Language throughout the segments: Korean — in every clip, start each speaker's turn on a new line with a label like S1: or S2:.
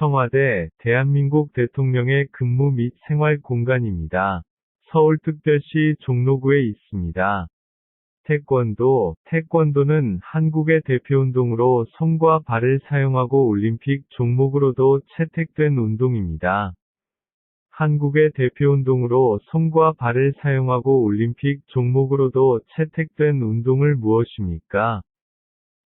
S1: 청와대, 대한민국 대통령의 근무 및 생활 공간입니다. 서울특별시 종로구에 있습니다. 태권도, 태권도는 한국의 대표운동으로 손과 발을 사용하고 올림픽 종목으로도 채택된 운동입니다. 한국의 대표운동으로 손과 발을 사용하고 올림픽 종목으로도 채택된 운동을 무엇입니까?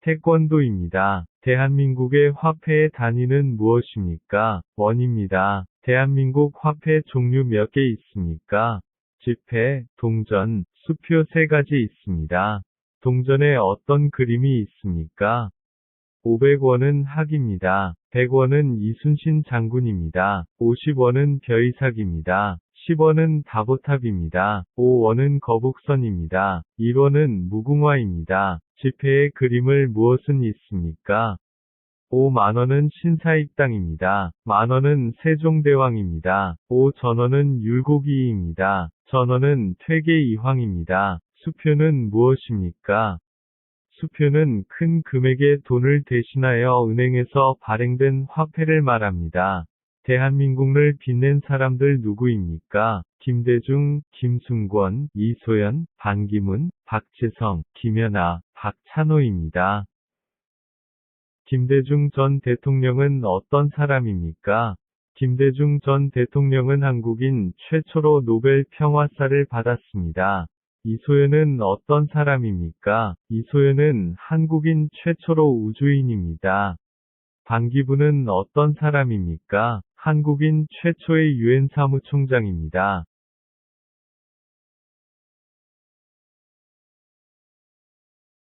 S1: 태권도입니다. 대한민국의 화폐의 단위는 무엇입니까? 원입니다. 대한민국 화폐 종류 몇 개 있습니까? 지폐, 동전, 수표 세 가지 있습니다. 동전에 어떤 그림이 있습니까? 500원은 학입니다. 100원은 이순신 장군입니다. 50원은 벼이삭입니다. 10원은 다보탑입니다. 5원은 거북선입니다. 1원은 무궁화입니다. 지폐의 그림을 무엇은 있습니까? 5만원은 신사익당입니다. 만원은 세종대왕입니다. 5전원은 율곡이입니다. 전원은 퇴계이황입니다. 수표는 무엇입니까? 수표는 큰 금액의 돈을 대신하여 은행에서 발행된 화폐를 말합니다. 대한민국을 빛낸 사람들 누구입니까? 김대중, 김순권, 이소연, 반기문, 박재성, 김연아, 박찬호입니다. 김대중 전 대통령은 어떤 사람입니까? 김대중 전 대통령은 한국인 최초로 노벨 평화상을 받았습니다. 이소연은 어떤 사람입니까? 이소연은 한국인 최초로 우주인입니다. 반기문은 어떤 사람입니까? 한국인 최초의 유엔 사무총장입니다.